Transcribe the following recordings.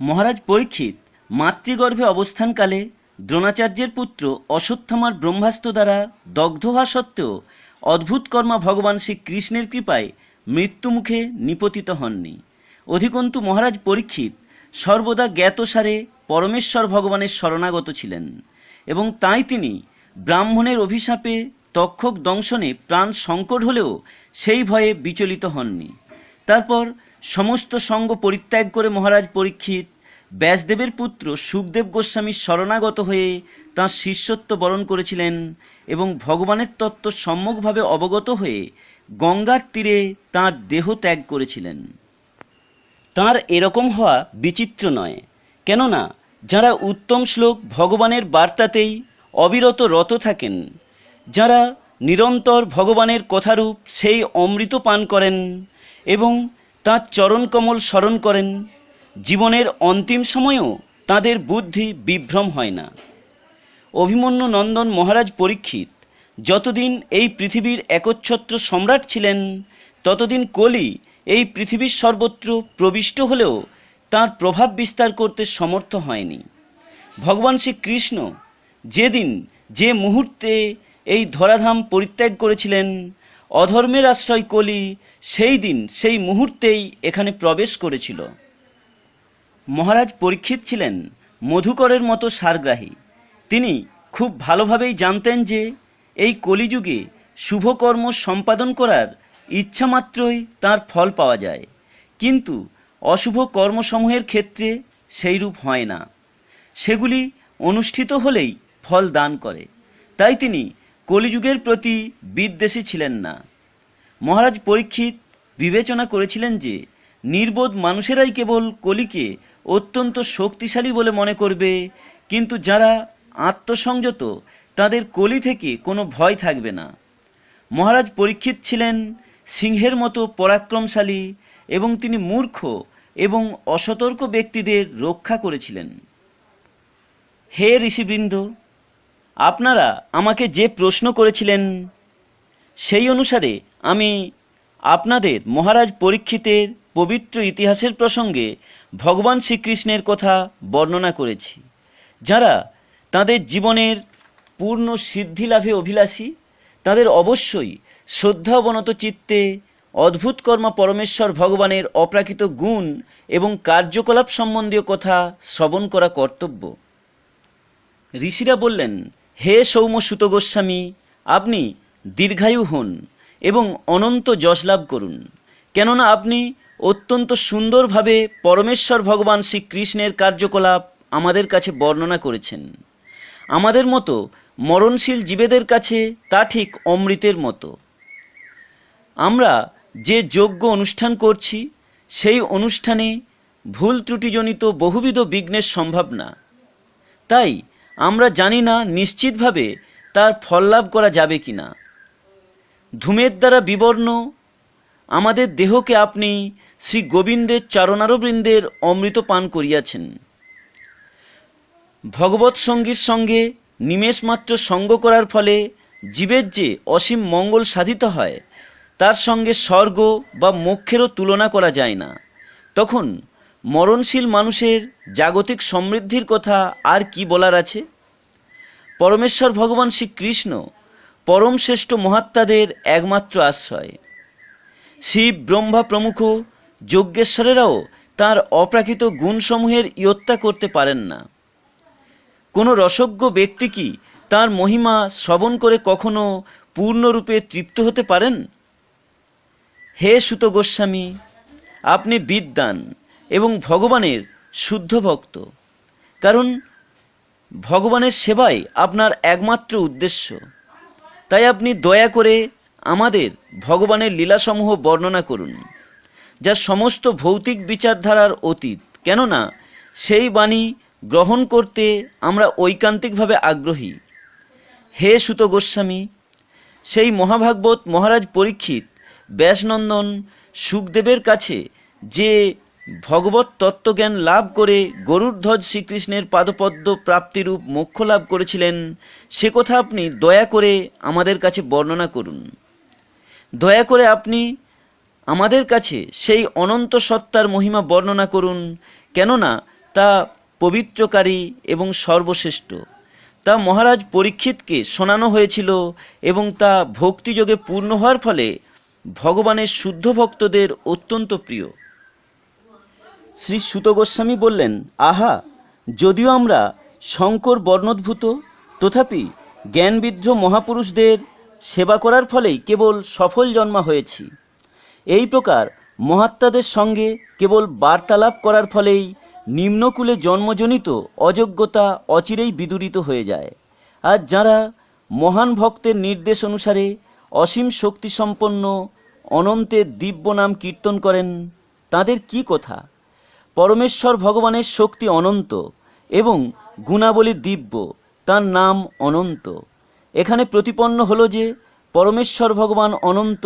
মহারাজ পরীক্ষিত, মাতৃগর্ভে অবস্থানকালে দ্রোণাচার্যের পুত্র অশ্বত্থামার ব্রহ্মাস্ত্র দ্বারা দগ্ধ হওয়া সত্ত্বেও অদ্ভুত কর্মা ভগবান শ্রীকৃষ্ণের কৃপায় মৃত্যুমুখে নিপতিত হননি। অধিকন্তু মহারাজ পরীক্ষিত সর্বদা জ্ঞাতসারে পরমেশ্বর ভগবানের শরণাগত ছিলেন এবং তাই তিনি ব্রাহ্মণের অভিশাপে তক্ষক দংশনে প্রাণ সংকট হলেও সেই ভয়ে বিচলিত হননি। তারপর সমস্ত সঙ্গ পরিত্যাগ করে মহারাজ পরীক্ষিত। ব্যাসদেবের পুত্র সুখদেব গোস্বামীর শরণাগত হয়ে তাঁর শিষ্যত্ব বরণ করেছিলেন এবং ভগবানের তত্ত্ব সম্যকভাবে অবগত হয়ে গঙ্গার তীরে তাঁর দেহ ত্যাগ করেছিলেন। তাঁর এরকম হওয়া বিচিত্র নয়। কেননা, যারা উত্তম শ্লোক ভগবানের বার্তাতেই অবিরত রত থাকেন, যারা নিরন্তর ভগবানের কথারূপ সেই অমৃত পান করেন এবং তাঁর চরণকমল স্মরণ করেন, জীবনের অন্তিম সময়েও তাদের বুদ্ধি বিভ্রম হয় না। অভিমন্যু নন্দন মহারাজ পরীক্ষিত, যতদিন এই পৃথিবীর একচ্ছত্র সম্রাট ছিলেন, ততদিন কলি এই পৃথিবীর সর্বত্র প্রবিষ্ট হলেও তার প্রভাব বিস্তার করতে সমর্থ হয়নি। ভগবান শ্রীকৃষ্ণ যেদিন যে মুহূর্তে এই ধরাধাম পরিত্যাগ করেছিলেন অধর্মের আশ্রয় কলি সেই দিন, সেই মুহূর্তেই এখানে প্রবেশ করেছিল। মহারাজ পরীক্ষিত ছিলেন, মধুকরের মতো সারগ্রাহী। তিনি খুব ভালোভাবেই জানতেন যে এই কলিযুগে শুভকর্ম সম্পাদন করার ইচ্ছা মাত্রই তার ফল পাওয়া যায়। কিন্তু অশুভ কর্মসমূহের ক্ষেত্রে সেইরূপ হয় না। সেগুলি অনুষ্ঠিত হলেই ফল দান করে। তাই তিনি কলিযুগের প্রতি বিদ্বেষী ছিলেন না। মহারাজ পরীক্ষিত বিবেচনা করেছিলেন যে, নির্বোধ মানুষেরাই কেবল কলিকে অত্যন্ত শক্তিশালী বলে মনে করবে, কিন্তু যারা আত্মসংযত, তাদের কলি থেকে কোনো ভয় থাকবে না। মহারাজ পরীক্ষিত ছিলেন, সিংহের মতো পরাক্রমশালী এবং তিনি মূর্খ এবং অসতর্ক ব্যক্তিদের রক্ষা করেছিলেন। হে ঋষিবৃন্দ আপনারা আমাকে যে প্রশ্ন করেছিলেন, সেই অনুসারে আমি আপনাদের মহারাজ পরীক্ষিতের পবিত্র ইতিহাসের প্রসঙ্গে ভগবান শ্রীকৃষ্ণের কথা বর্ণনা করেছি, যারা তাদের জীবনের পূর্ণ সিদ্ধি লাভে অভিলাষী, তাদের অবশ্যই শ্রদ্ধাবনত চিত্তে অদ্ভুত কর্মা পরমেশ্বর ভগবানের অপ্রাকৃত গুণ এবং কার্যকলাপ সম্বন্ধীয় কথা শ্রবণ করা কর্তব্য। ঋষিরা বললেন হে সৌম সুত গোস্বামী, আপনি দীর্ঘায়ু হন এবং অনন্ত যশ লাভ করুন। কেননা আপনি অত্যন্ত সুন্দরভাবে পরমেশ্বর ভগবান শ্রীকৃষ্ণের কার্যকলাপ আমাদের কাছে বর্ণনা করেছেন। আমাদের মতো মরণশীল জীবেদের কাছে তা ঠিক অমৃতের মতো। আমরা যে যজ্ঞ অনুষ্ঠান করছি, সেই অনুষ্ঠানে ভুল ত্রুটিজনিত বহুবিধ বিঘ্নের সম্ভাবনা। তাই আমরা জানি না নিশ্চিতভাবে তার ফল লাভ করা যাবে কি না ধূমের দ্বারা বিবর্ণ, আমাদের দেহকে আপনি শ্রী গোবিন্দের চরণারবৃন্দের অমৃত পান করিয়াছেন। ভগবৎ সঙ্গীর সঙ্গে নিমেষমাত্র সঙ্গ করার ফলে জীবের যে অসীম মঙ্গল সাধিত হয়, তার সঙ্গে স্বর্গ বা মোক্ষেরও তুলনা করা যায় না। তখন মরণশীল মানুষের জাগতিক সমৃদ্ধির কথা আর কি বলার আছে? পরমেশ্বর ভগবান শ্রীকৃষ্ণ পরম শ্রেষ্ঠ মহাত্মাদের একমাত্র আশ্রয়। শিব ব্রহ্মা প্রমুখ যজ্ঞেশ্বরেরাও তার অপ্রাকৃত গুণসমূহের ইয়ত্তা করতে পারেন না। কোনো রসজ্ঞ ব্যক্তি কি তার মহিমা শ্রবণ করে কখনো পূর্ণরূপে তৃপ্ত হতে পারেন? হে সুত গোস্বামী, আপনি বিদ্যান এবং ভগবানের শুদ্ধ ভক্ত। কারণ ভগবানের সেবাই আপনার একমাত্র উদ্দেশ্য। তাই আপনি দয়া করে আমাদের ভগবানের লীলাসমূহ বর্ণনা করুন, যা সমস্ত ভৌতিক বিচারধারার অতীত। কেননা সেই বাণী গ্রহণ করতে আমরা ঐকান্তিকভাবে আগ্রহী। হে সুত গোস্বামী, সেই মহাভাগবত মহারাজ পরীক্ষিত ব্যাসনন্দন সুখদেবের কাছে যে ভগবত তত্ত্বজ্ঞান লাভ করে গরুড়ধ্বজ শ্রীকৃষ্ণের পাদপদ্ম প্রাপ্তিরূপ মোক্ষ লাভ করেছিলেন, সে কথা আপনি দয়া করে আমাদের কাছে বর্ণনা করুন। দয়া করে আপনি আমাদের কাছে সেই অনন্ত সত্তার মহিমা বর্ণনা করুন, কেননা তা পবিত্রকারী এবং সর্বশ্রেষ্ঠ। তা মহারাজ পরীক্ষিতকে শোনানো হয়েছিল এবং তা ভক্তিযোগে পূর্ণ হওয়ার ফলে ভগবানের শুদ্ধ ভক্তদের অত্যন্ত প্রিয়। শ্রী সুত গোস্বামী বললেন, আহা, যদিও আমরা শঙ্কর বর্ণোদ্ভূত, তথাপি জ্ঞানবিদ্ধ মহাপুরুষদের সেবা করার ফলেই কেবল সফল জন্মা হয়েছি। এই প্রকার মহাত্মাদের সঙ্গে কেবল বার্তালাপ করার ফলেই নিম্নকুলে জন্মজনিত অযোগ্যতা অচিরেই বিদূরিত হয়ে যায়। আর যারা মহান ভক্তের নির্দেশ অনুসারে অসীম শক্তিসম্পন্ন অনন্তের দিব্য নাম কীর্তন করেন, তাদের কি কথা? পরমেশ্বর ভগবানের শক্তি অনন্ত এবং গুণাবলী দিব্য, তার নাম অনন্ত। এখানে প্রতিপন্ন হলো যে পরমেশ্বর ভগবান অনন্ত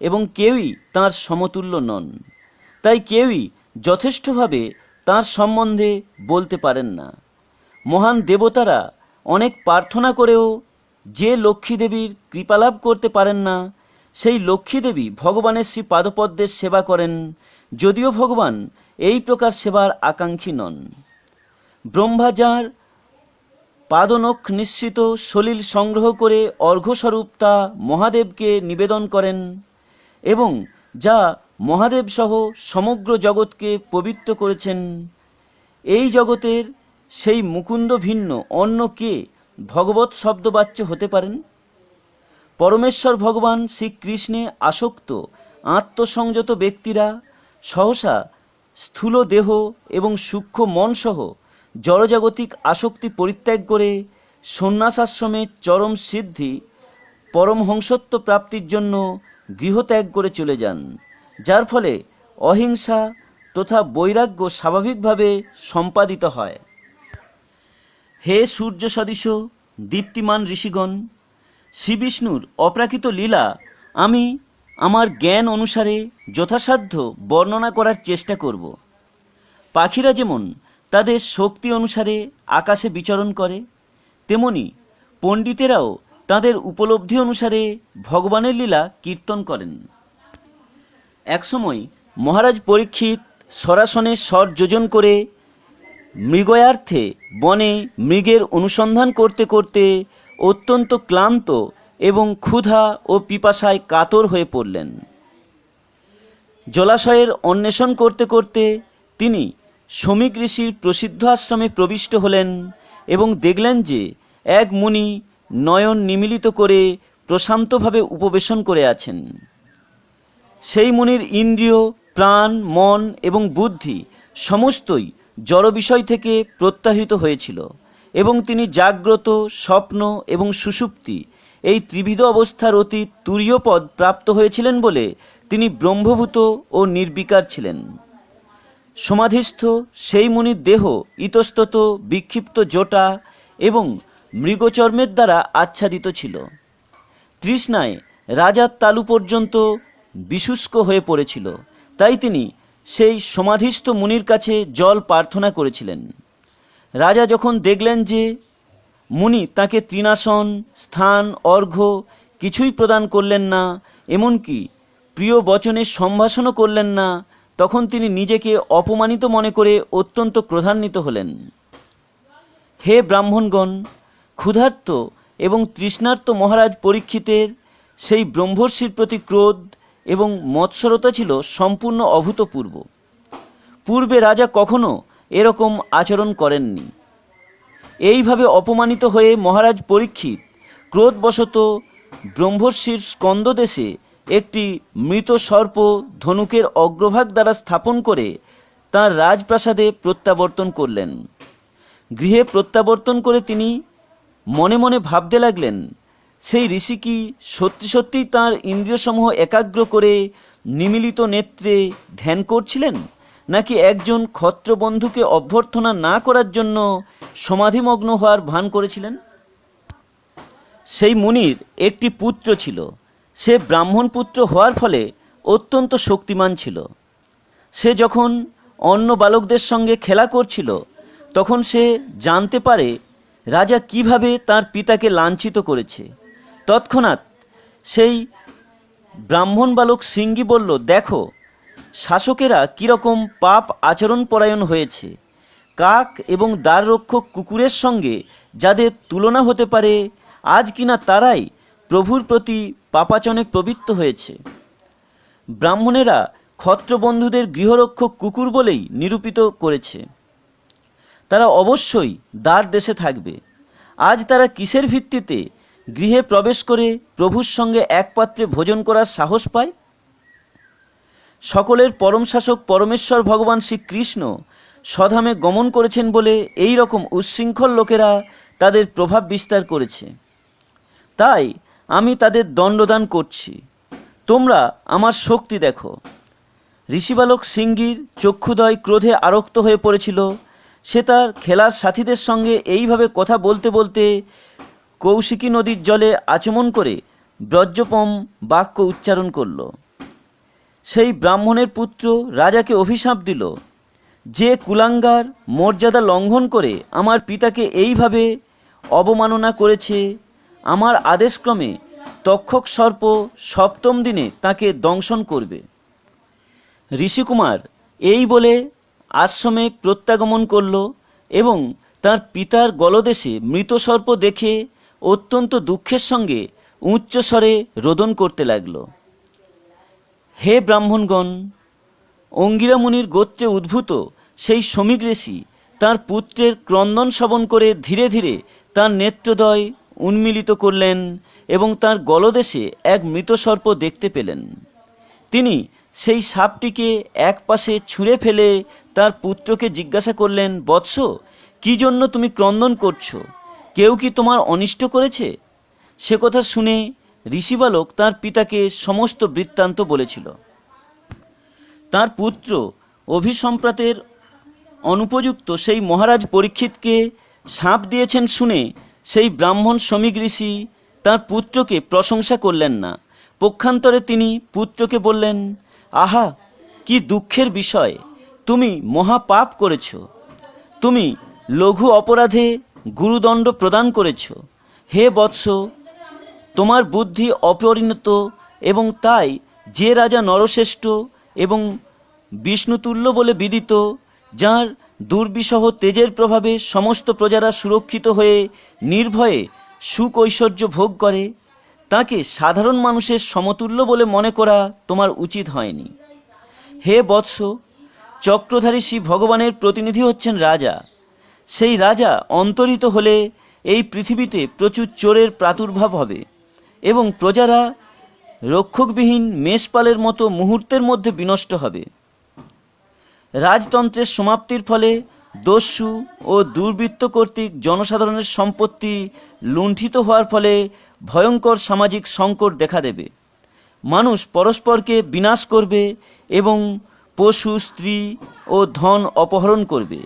এবং কেউই তার সমতুল্য নন। তাই কেউই যথেষ্টভাবে তার সম্বন্ধে বলতে পারেন না। মহান দেবতারা অনেক প্রার্থনা করেও যে লক্ষ্মী দেবীর কৃপালাভ করতে পারেন না, সেই লক্ষ্মী দেবী ভগবানের শ্রী পাদপদ্মের সেবা করেন, যদিও ভগবান এই প্রকার সেবার আকাঙ্ক্ষী নন। ব্রহ্মা যার পাদনখ নিশ্চিত সলিল সংগ্রহ করে অর্ঘ্যস্বরূপ তা মহাদেবকে নিবেদন করেন এবং যা মহাদেব সহ সমগ্র জগৎকে পবিত্র করেছেন। এই জগতের সেই মুকুন্দ ভিন্ন অন্য কে ভগবত শব্দবাচ্য হতে পারেন? পরমেশ্বর ভগবান শ্রীকৃষ্ণে আসক্ত আত্মসংযত ব্যক্তিরা সহসা স্থূল দেহ এবং সূক্ষ্ম মনসহ জড়জাগতিক আসক্তি পরিত্যাগ করে সন্ন্যাসাশ্রমে চরম সিদ্ধি পরমহংসত্ব প্রাপ্তির জন্য গৃহত্যাগ করে চলে যান, যার ফলে অহিংসা তথা বৈরাগ্য স্বাভাবিকভাবে সম্পাদিত হয়। হে সূর্য সদৃশ, দীপ্তিমান ঋষিগণ, শ্রীবিষ্ণুর অপ্রাকৃত লীলা আমি আমার জ্ঞান অনুসারে যথাসাধ্য বর্ণনা করার চেষ্টা করব। পাখিরা যেমন তাদের শক্তি অনুসারে আকাশে বিচরণ করে, তেমনি পণ্ডিতেরাও তাদের উপলব্ধি অনুসারে ভগবানের লীলা কীর্তন করেন। একসময় মহারাজ পরীক্ষিত সরাসনে স্বর যোজন করে মৃগয়ার্থে বনে মৃগের অনুসন্ধান করতে করতে অত্যন্ত ক্লান্ত এবং ক্ষুধা ও পিপাসায় কাতর হয়ে পড়লেন। জলাশয়ের অন্বেষণ করতে করতে তিনি শ্রমিক ঋষির প্রসিদ্ধ আশ্রমে প্রবিষ্ট হলেন এবং দেখলেন যে এক মুনি নয়ন নিমিলিত করে প্রশান্তভাবে উপবেশন করে আছেন। সেই মুনির ইন্দ্রিয়, প্রাণ, মন এবং বুদ্ধি সমস্তই জড় বিষয় থেকে প্রত্যাহৃত হয়েছিল এবং তিনি জাগ্রত, স্বপ্ন এবং সুষুপ্তি এই ত্রিবিধ অবস্থার অতি তুরীয় পদ প্রাপ্ত হয়েছিলেন বলে তিনি ব্রহ্মভূত ও নির্বিকার ছিলেন। সমাধিস্থ সেই মুনির দেহ ইতস্তত, বিক্ষিপ্ত জোটা এবং মৃগচর্মের দ্বারা আচ্ছাদিত ছিল। তৃষ্ণায় রাজার তালু পর্যন্ত বিশুষ্ক হয়ে পড়েছিল। তাই তিনি সেই সমাধিস্থ মুনির কাছে জল প্রার্থনা করেছিলেন। রাজা যখন দেখলেন যে মুনি তাকে তৃণাসন, স্থান, অর্ঘ্য কিছুই প্রদান করলেন না, এমনকি প্রিয় বচনের সম্ভাষণও করলেন না, তখন তিনি নিজেকে অপমানিত মনে করে অত্যন্ত ক্রধান্বিত হলেন। হে ব্রাহ্মণগণ, ক্ষুধার্ত এবং তৃষ্ণার্ত মহারাজ পরীক্ষিতের সেই ব্রহ্মর্ষির প্রতি ক্রোধ এবং মৎসরতা ছিল সম্পূর্ণ অভূতপূর্ব। পূর্বে রাজা কখনো এরকম আচরণ করেননি। এইভাবে অপমানিত হয়ে মহারাজ পরীক্ষিত। ক্রোধবশত ব্রহ্মর্ষির স্কন্দদেশে একটি মৃত সর্প ধনুকের অগ্রভাগ দ্বারা স্থাপন করে তার রাজপ্রাসাদে প্রত্যাবর্তন করলেন। গৃহে প্রত্যাবর্তন করে তিনি মনে মনে ভাবতে লাগলেন, সেই ঋষি কি সত্যি সত্যিই তাঁর ইন্দ্রিয়সমূহ একাগ্র করে নিমিলিত নেত্রে ধ্যান করছিলেন, নাকি একজন ক্ষত্রবন্ধুকে অভ্যর্থনা না করার জন্য সমাধিমগ্ন হওয়ার ভান করেছিলেন? সেই মুনির একটি পুত্র ছিল। সে ব্রাহ্মণ পুত্র হওয়ার ফলে অত্যন্ত শক্তিমান ছিল। সে যখন অন্য বালকদের সঙ্গে খেলা করছিল, তখন সে জানতে পারে রাজা কীভাবে তার পিতাকে লাঞ্ছিত করেছে। তৎক্ষণাৎ সেই ব্রাহ্মণ বালক সিঙ্গি বলল, দেখো, শাসকেরা কীরকম পাপ আচরণ পরায়ণ হয়েছে। কাক এবং দ্বাররক্ষক কুকুরের সঙ্গে যাদের তুলনা হতে পারে, আজ কিনা তারাই প্রভুর প্রতি পাপাচনে প্রবৃত্ত হয়েছে। ব্রাহ্মণেরা ক্ষত্রবন্ধুদের গৃহরক্ষক কুকুর বলেই নিরূপিত করেছে। তারা অবশ্যই দ্বার দেশে থাকবে। আজ তারা কিসের ভিত্তিতে গৃহে প্রবেশ করে প্রভুর সঙ্গে এক পাত্রে ভোজন করার সাহস পায়? সকলের পরম শাসক পরমেশ্বর ভগবান শ্রীকৃষ্ণ স্বধামে গমন করেছেন বলে এই রকম উচ্ছৃঙ্খল লোকেরা তাদের প্রভাব বিস্তার করেছে। তাই আমি তাদের দণ্ডদান করছি। তোমরা আমার শক্তি দেখো। ঋষিবালক সিঙ্গির চক্ষুদয় ক্রোধে আরক্ত হয়ে পড়েছিল। সে তার খেলার সাথীদের সঙ্গে এইভাবে কথা বলতে বলতে কৌশিকী নদীর জলে আচমন করে ব্রজ্জপম বাক্য উচ্চারণ করল। সেই ব্রাহ্মণের পুত্র রাজাকে অভিশাপ দিল। যে কুলাঙ্গার মর্যাদা লঙ্ঘন করে আমার পিতাকে এইভাবে অবমাননা করেছে, আমার আদেশক্রমে তক্ষক সর্প সপ্তম দিনে তাকে দংশন করবে। ঋষিকুমার এই বলে আশ্রমে প্রত্যাগমন করল এবং তার পিতার গলদেশে মৃত সর্প দেখে অত্যন্ত দুঃখের সঙ্গে উচ্চস্বরে রোদন করতে লাগল। হে ব্রাহ্মণগণ অঙ্গিরা মুনির গোত্রে উদ্ভূত সেই শ্রমিক ঋষি তাঁর পুত্রের ক্রন্দন শ্রবণ করে ধীরে ধীরে তার নেত্রদয় উন্মিলিত করলেন এবং তার গলদেশে এক মৃত সর্প দেখতে পেলেন। তিনি সেই সাপটিকে এক পাশে ছুঁড়ে ফেলে তার পুত্রকে জিজ্ঞাসা করলেন, বৎস, কি জন্য তুমি ক্রন্দন করছ? কেউ কি তোমার অনিষ্ট করেছে? সে কথা শুনে ঋষিবালক তার পিতাকে সমস্ত বৃত্তান্ত বলেছিল। তার পুত্র অভিসম্প্রাতের অনুপযুক্ত সেই মহারাজ পরীক্ষিতকে সাপ দিয়েছেন শুনে সেই ব্রাহ্মণ শ্রমিক ঋষি তার পুত্রকে প্রশংসা করলেন না। পক্ষান্তরে তিনি পুত্রকে বললেন, আহা, কি দুঃখের বিষয়, তুমি মহাপাপ করেছ। তুমি লঘু অপরাধে গুরুদণ্ড প্রদান করেছ। হে বৎস, তোমার বুদ্ধি অপরিণত এবং তাই যে রাজা নরশ্রেষ্ঠ এবং বিষ্ণুতুল্য বলে বিদিত যার দুর্বিষহ তেজের প্রভাবে সমস্ত প্রজারা সুরক্ষিত হয়ে নির্ভয়ে সুখ ঐশ্বর্য ভোগ করে, তাকে সাধারণ মানুষের সমতুল্য বলে মনে করা তোমার উচিত হয়নি। হে বৎস, চক্রধারী শ্রী ভগবানের প্রতিনিধি হচ্ছেন রাজা। সেই রাজা অন্তরিত হলে এই পৃথিবীতে প্রচুর চোরের প্রাদুর্ভাব হবে এবং প্রজারা রক্ষকবিহীন মেষপালের মতো মুহূর্তের মধ্যে বিনষ্ট হবে। রাজতন্ত্রের সমাপ্তির ফলে দস্যু ও দুর্বৃত্ত কর্তৃক জনসাধারণের সম্পত্তি লুণ্ঠিত হওয়ার ফলে ভয়ঙ্কর সামাজিক সংকট দেখা দেবে। মানুষ পরস্পরকে বিনাশ করবে এবং পশু, স্ত্রী ও ধন অপহরণ করবে।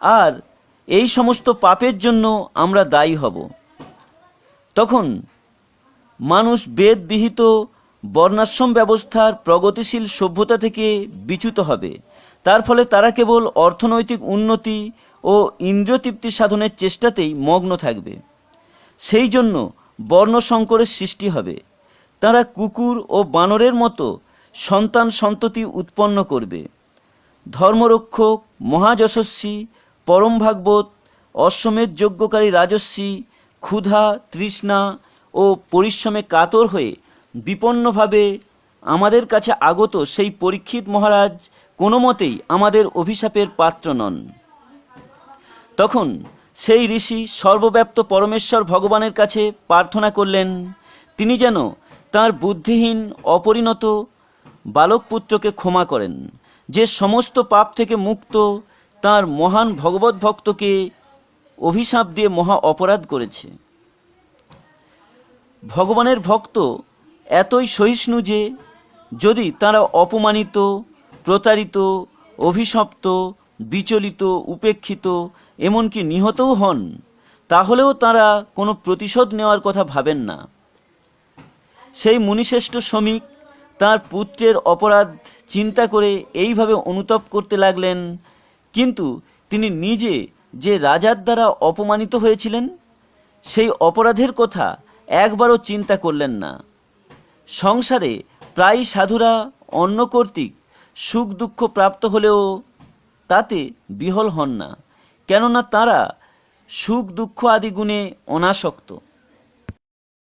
আর এই সমস্ত পাপের জন্য আমরা দায়ী হব। তখন মানুষ বেদবিহিত বর্ণাশ্রম ব্যবস্থার প্রগতিশীল সভ্যতা থেকে বিচ্যুত হবে। তার ফলে তারা কেবল অর্থনৈতিক উন্নতি ও ইন্দ্রিয়তৃপ্তি সাধনের চেষ্টাতেই মগ্ন থাকবে। সেই জন্য বর্ণ সংকরের সৃষ্টি হবে। তারা কুকুর ও বানরের মতো সন্তান সন্ততি উৎপন্ন করবে। ধর্মরক্ষক, মহাযশস্বী, পরম ভাগবত, অশ্বমেধ যজ্ঞকারী রাজস্বী, ক্ষুধা, তৃষ্ণা ও পরিশ্রমে কাতর হয়ে বিপন্নভাবে আমাদের কাছে আগত সেই পরীক্ষিত মহারাজ কোনো মতেই আমাদের অভিশাপের পাত্র নন। তখন সেই ঋষি সর্বব্যাপ্ত পরমেশ্বর ভগবানের কাছে প্রার্থনা করলেন, তিনি যেন তার বুদ্ধিহীন, অপরিণত বালক পুত্রকে ক্ষমা করেন, যে সমস্ত পাপ থেকে মুক্ত তার মহান ভগবত ভক্তকে অভিশাপ দিয়ে মহা অপরাধ করেছে। ভগবানের ভক্ত এতই সহিষ্ণু যে, যদি তারা অপমানিত প্রতারিত, অভিশপ্ত, বিচলিত, উপেক্ষিত, এমনকি নিহতও হন, তাহলেও তারা কোনো প্রতিশোধ নেওয়ার কথা ভাবেন না। সেই মুনিশ্রেষ্ঠ শ্রমিক তার পুত্রের অপরাধ চিন্তা করে এইভাবে অনুতপ করতে লাগলেন, কিন্তু তিনি নিজে যে রাজার দ্বারা অপমানিত হয়েছিলেন, সেই অপরাধের কথা একবারও চিন্তা করলেন না। সংসারে প্রায় সাধুরা অন্য কর্তৃক সুখ দুঃখ প্রাপ্ত হলেও তাতে বিহল হন না, কেননা তারা সুখ দুঃখ আদি গুণে অনাসক্ত।